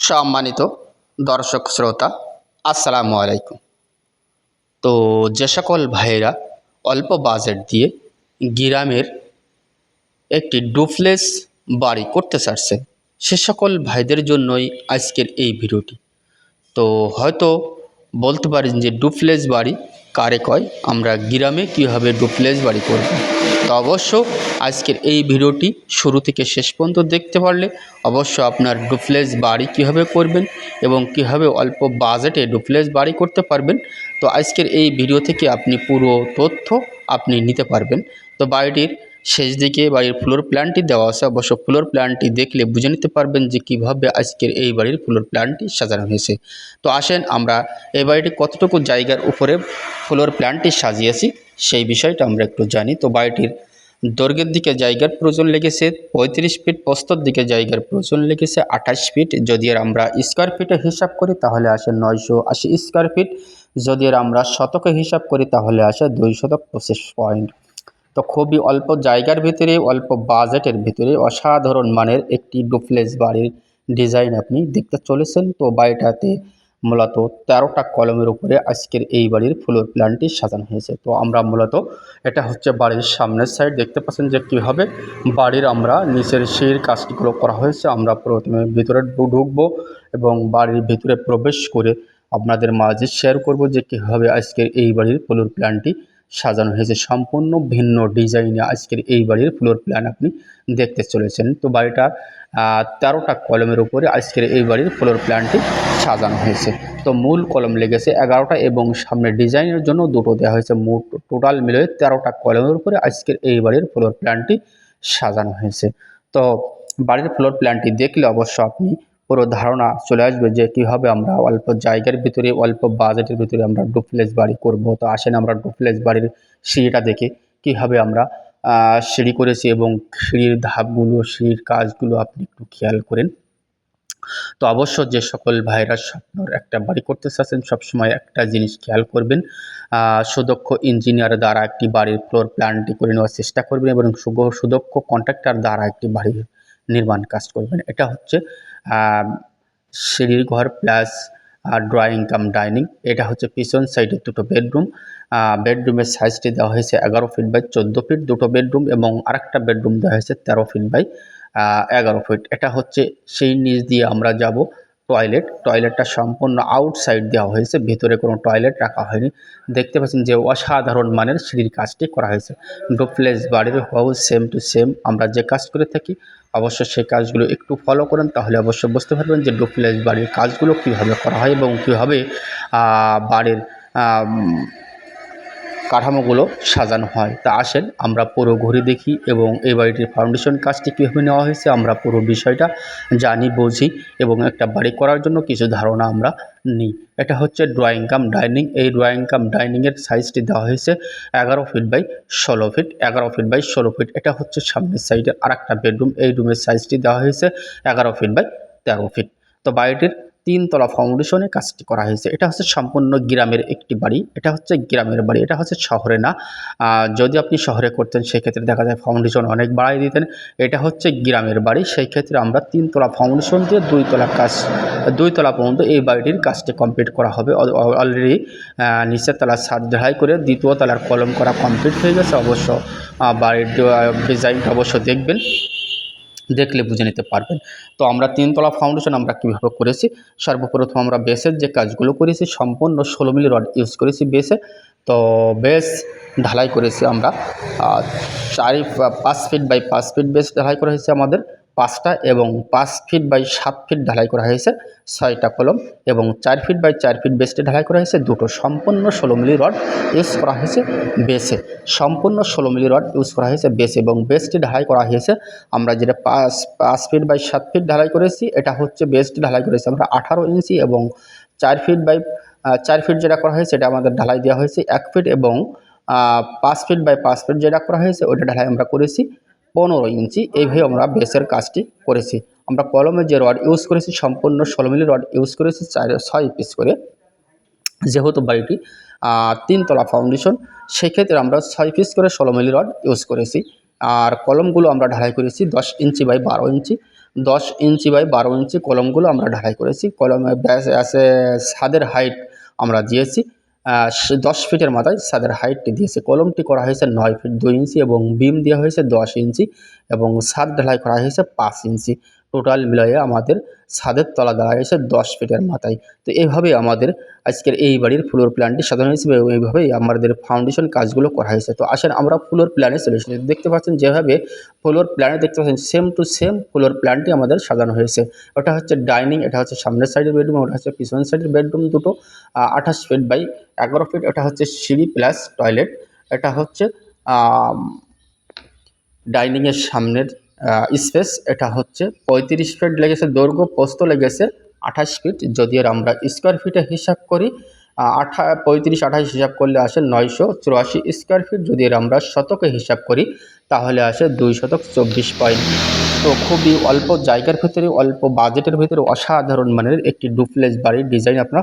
সম্মানিত দর্শক শ্রোতা, আসসালামু আলাইকুম। তো যে সকল ভাইয়েরা অল্প বাজেট দিয়ে গ্রামের একটি ডুপ্লেস বাড়ি করতে চাচ্ছে, সে সকল ভাইদের জন্যই আজকের এই ভিডিওটি। তো হয়তো বলতে পারেন যে ডুপ্লেস বাড়ি কারে কয়, আমরা গ্রামে কীভাবে ডুপ্লেস বাড়ি করব। তো অবশ্য আজকের এই ভিডিওটি শুরু থেকে শেষ পর্যন্ত দেখতে পারলে অবশ্য আপনার ডুপ্লেস বাড়ি কীভাবে করবেন এবং কীভাবে অল্প বাজেটে ডুপ্লেস বাড়ি করতে পারবেন। তো আজকের এই ভিডিও থেকে আপনি পুরো তথ্য আপনি নিতে পারবেন। তো বাড়িটির শেষ দিকে বাড়ির ফ্লোর প্ল্যানটি দেওয়া আছে। অবশ্য ফ্লোর প্ল্যানটি দেখলে বুঝে নিতে পারবেন যে কীভাবে আজকের এই বাড়ির ফ্লোর প্ল্যানটি সাজানো হয়েছে। তো আসেন আমরা এই বাড়িটি কতটুকু জায়গার উপরে ফ্লোর প্ল্যানটি সাজিয়েছি সেই বিষয়টা আমরা একটু জানি। তো বাড়িটির দৈর্ঘ্যের দিকে জায়গার প্রয়োজন লেগেছে, পঁয়ত্রিশ ফিট প্রস্তর দিকে জায়গার প্রয়োজন লেগেছে, আঠাশ ফিট। যদি আর আমরা স্কোয়ার ফিটে হিসাব করি, তাহলে আসে নয়শো আশি স্কোয়ার ফিট যদি আর আমরা শতকে হিসাব করি, তাহলে আসে দুই শতক পঁচিশ পয়েন্ট তো খুবই অল্প জায়গার ভিতরে, অল্প বাজেটের ভিতরে অসাধারণ মানের একটি ডুপ্লেস বাড়ির ডিজাইন আপনি দেখতে চলেছেন। তো বাড়িটাতে মূলত তেরোটা কলমের উপরে আজকের এই বাড়ির ফ্লোর প্ল্যানটি সাজানো হয়েছে। তো আমরা মূলত এটা হচ্ছে বাড়ির সামনের সাইড দেখতে পাচ্ছেন যে কীভাবে বাড়ির আমরা নিচের সিঁড়ির কাজটিগুলো করা হয়েছে। আমরা প্রথমে ভিতরে ঢুকবো এবং বাড়ির ভিতরে প্রবেশ করে আপনাদের মাঝে শেয়ার করব যে কীভাবে আজকের এই বাড়ির ফ্লোর প্ল্যানটি সাজানো হয়েছে। সম্পূর্ণ ভিন্ন ডিজাইনে আজকের এই বাড়ির ফ্লোর প্ল্যান আপনি দেখতে চলেছেন। তো বাড়িটা তেরোটা কলমের উপরে আজকের এই বাড়ির ফ্লোর প্ল্যানটি সাজানো হয়েছে। তো মূল কলম লেগেছে এগারোটা এবং সামনে ডিজাইনের জন্য দুটো দেওয়া হয়েছে। মোট টোটাল মিলে তেরোটা কলমের উপরে আজকের এই বাড়ির ফ্লোর প্ল্যানটি সাজানো হয়েছে। তো বাড়ির ফ্লোর প্ল্যানটি দেখলে অবশ্য আপনি পুরো ধারণা চলে আসবে যে কীভাবে আমরা অল্প জায়গার ভিতরে, অল্প বাজেটের ভিতরে আমরা ডুপ্লেস বাড়ি করব। তো আসেন আমরা ডুপ্লেস বাড়ির সিঁড়িটা দেখে, কীভাবে আমরা সিঁড়ি করেছি এবং সিঁড়ির ধাপগুলো, সিঁড়ির কাজগুলো আপনি একটু খেয়াল করেন। তো অবশ্য যে সকল ভাইরা স্বপ্নর একটা বাড়ি করতে চাচ্ছেন, সবসময় একটা জিনিস খেয়াল করবেন সুদক্ষ ইঞ্জিনিয়ার দ্বারা একটি বাড়ির ফ্লোর প্ল্যানটি করে নেওয়ার চেষ্টা করবেন এবং সুদক্ষ কন্ট্রাক্টর দ্বারা একটি বাড়ির নির্মাণ কাজ করবেন। এটা হচ্ছে সিঁড়ির ঘর প্লাস ড্রয়িং কাম ডাইনিং এটা হচ্ছে পিছন সাইডে দুটো বেডরুম বেডরুমের সাইজটি দেওয়া হয়েছে এগারো ফিট বাই চোদ্দ ফিট দুটো বেডরুম এবং আরেকটা বেডরুম দেওয়া হয়েছে তেরো ফিট বাই এগারো ফিট এটা হচ্ছে সেই নিচ দিয়ে আমরা যাব টয়লেট টয়লেটটা সম্পূর্ণ আউটসাইড দেওয়া হয়েছে, ভেতরে কোনো টয়লেট রাখা হয়নি। দেখতে পাচ্ছেন যে অসাধারণ মানের সিঁড়ির কাজটি করা হয়েছে। ডুপ্লেস বাড়ির হাউস সেম টু সেম আমরা যে কাজ করে থাকি অবশ্য সেই কাজগুলো একটু ফলো করেন, তাহলে অবশ্য বুঝতে পারবেন যে ডুপ্লেস বাড়ির কাজগুলো কীভাবে করা হয় এবং কীভাবে বাড়ির কাঠামোগুলো সাজানো হয়। তা আসেন আমরা পুরো ঘুরে দেখি এবং এই বাড়িটির ফাউন্ডেশন কাজটি কীভাবে নেওয়া হয়েছে আমরা পুরো বিষয়টা জানি, বুঝি এবং একটা বাড়ি করার জন্য কিছু ধারণা আমরা নিই। এটা হচ্ছে ড্রয়িং কাম ডাইনিং এই ড্রয়িং কাম ডাইনিংয়ের সাইজটি দেওয়া হয়েছে এগারো ফিট বাই ষোলো ফিট এগারো ফিট বাই ষোলো ফিট এটা হচ্ছে সামনের সাইডের আর একটা বেডরুম এই রুমের সাইজটি দেওয়া হয়েছে এগারো ফিট বাই তেরো ফিট তো বাড়িটির তিনতলা ফাউন্ডেশনে কাজটি করা হয়েছে। এটা হচ্ছে সম্পূর্ণ গ্রামের একটি বাড়ি। এটা হচ্ছে গ্রামের বাড়ি। এটা হচ্ছে শহরে না। যদি আপনি শহরে করতেন, সেক্ষেত্রে দেখা যায় ফাউন্ডেশন অনেক বাড়াই দিতেন। এটা হচ্ছে গ্রামের বাড়ি। সেই ক্ষেত্রে আমরা তিনতলা ফাউন্ডেশন দিয়ে দুইতলা কাজ, দুইতলা পর্যন্ত এই বাড়িটির কাজটি কমপ্লিট করা হবে। অলরেডি নিচের তলা ছাদ ঢালাই করে দ্বিতীয় তলার কলম করা কমপ্লিট হয়ে গেছে। অবশ্য বাড়ির ডিজাইনটা অবশ্য দেখবেন। দেখলে বুঝে নিতে পারবেন। তো আমরা তিনতলা ফাউন্ডেশন আমরা কীভাবে করেছি? সর্বপ্রথম আমরা বেসের যে কাজগুলো করেছি, সম্পূর্ণ ষোলো মিলি রড ইউজ করেছি বেসে। তো বেস ঢালাই করেছি আমরা। চারি পাঁচ ফিট বাই পাঁচ ফিট বেস ঢালাই করা হয়েছে আমাদের। পাঁচটা এবং পাঁচ ফিট বাই সাত ফিট ঢালাই করা হয়েছে, ছয়টা কলম এবং চার ফিট বাই চার ফিট বেসটি ঢালাই করা হয়েছে, দুটো সম্পূর্ণ ষোলো মিলি রড ইউজ করা হয়েছে বেসে সম্পূর্ণ ষোলো মিলি রড ইউজ করা হয়েছে বেসে এবং বেসটি ঢালাই করা হয়েছে, আমরা যেটা পাঁচ পাঁচ ফিট বাই সাত ফিট ঢালাই করেছি, এটা হচ্ছে বেসটি ঢালাই করেছি আমরা আঠারো ইঞ্চি এবং চার ফিট বাই চার ফিট যেটা করা হয়েছে এটা আমাদের ঢালাই দেওয়া হয়েছে এক ফিট এবং পাঁচ ফিট বাই পাঁচ ফিট যেটা করা হয়েছে ওইটা ঢালাই আমরা করেছি। পনেরো ইঞ্চি, এইভাবে আমরা বেসের কাজটি করেছি। আমরা কলমের যে রড ইউজ করেছি, সম্পূর্ণ ষোলো মিলি রড ইউজ করেছি, চার, ছয় পিস করে। যেহেতু বাড়িটি তিনতলা ফাউন্ডেশন, সেক্ষেত্রে আমরা ছয় পিস করে ষোলো মিলি রড ইউজ করেছি। আর কলমগুলো আমরা ঢালাই করেছি দশ ইঞ্চি বাই বারো ইঞ্চি। দশ ইঞ্চি বাই বারো ইঞ্চি কলমগুলো আমরা ঢালাই করেছি। কলমের ব্যাস আছে ছাদের হাইট আমরা দিয়েছি। দশ ফিটের মাথায় ছাদের হাইটটি দিয়েছে। কলমটি করা হয়েছে নয় ফিট দুই ইঞ্চি এবং বিম দেওয়া হয়েছে দশ ইঞ্চি এবং ছাদ ঢালাই করা হয়েছে পাঁচ ইঞ্চি। টোটাল মিলিয়ে আমাদের ছাদের তলা হয়েছে দশ ফিটের মাথায়। তো এইভাবে আমাদের আজকের এই বাড়ির ফ্লোর প্ল্যানটি সাজানো হয়েছে এবং এইভাবেই আমাদের ফাউন্ডেশন কাজগুলো করা হয়েছে। তো আসেন আমরা ফ্লোর প্ল্যানে চলে এসেছি। দেখতে পাচ্ছেন যেভাবে ফ্লোর প্ল্যানে দেখতে পাচ্ছেন সেম টু সেম ফ্লোর প্ল্যানটি আমাদের সাজানো হয়েছে। ওটা হচ্ছে ডাইনিং এটা হচ্ছে সামনের সাইডের বেডরুম ওটা হচ্ছে পিছনের সাইডের বেডরুম দুটো। আঠাশ ফিট বাই এগারো ফিট এটা হচ্ছে সিঁড়ি প্লাস টয়লেট এটা হচ্ছে ডাইনিংয়ের সামনের স্পেস এটা হচ্ছে পঁয়ত্রিশ ফিট লেগেছে দৈর্ঘ্য পোস্ত লেগেছে আঠাশ ফিট যদি আমরা স্কোয়ার ফিটে হিসাব করি আঠা, পঁয়ত্রিশ, আঠাশ হিসাব করলে আসে নয়শো চুরাশি স্কোয়ার ফিট যদি আমরা শতকে হিসাব করি, তাহলে আসে দুই শতক চব্বিশ পয়েন্ট তো খুবই অল্প জায়গার ভিতরে, অল্প বাজেটের ভিতরে অসাধারণ মানের একটি ডুপ্লেক্স বাড়ির ডিজাইন আপনারা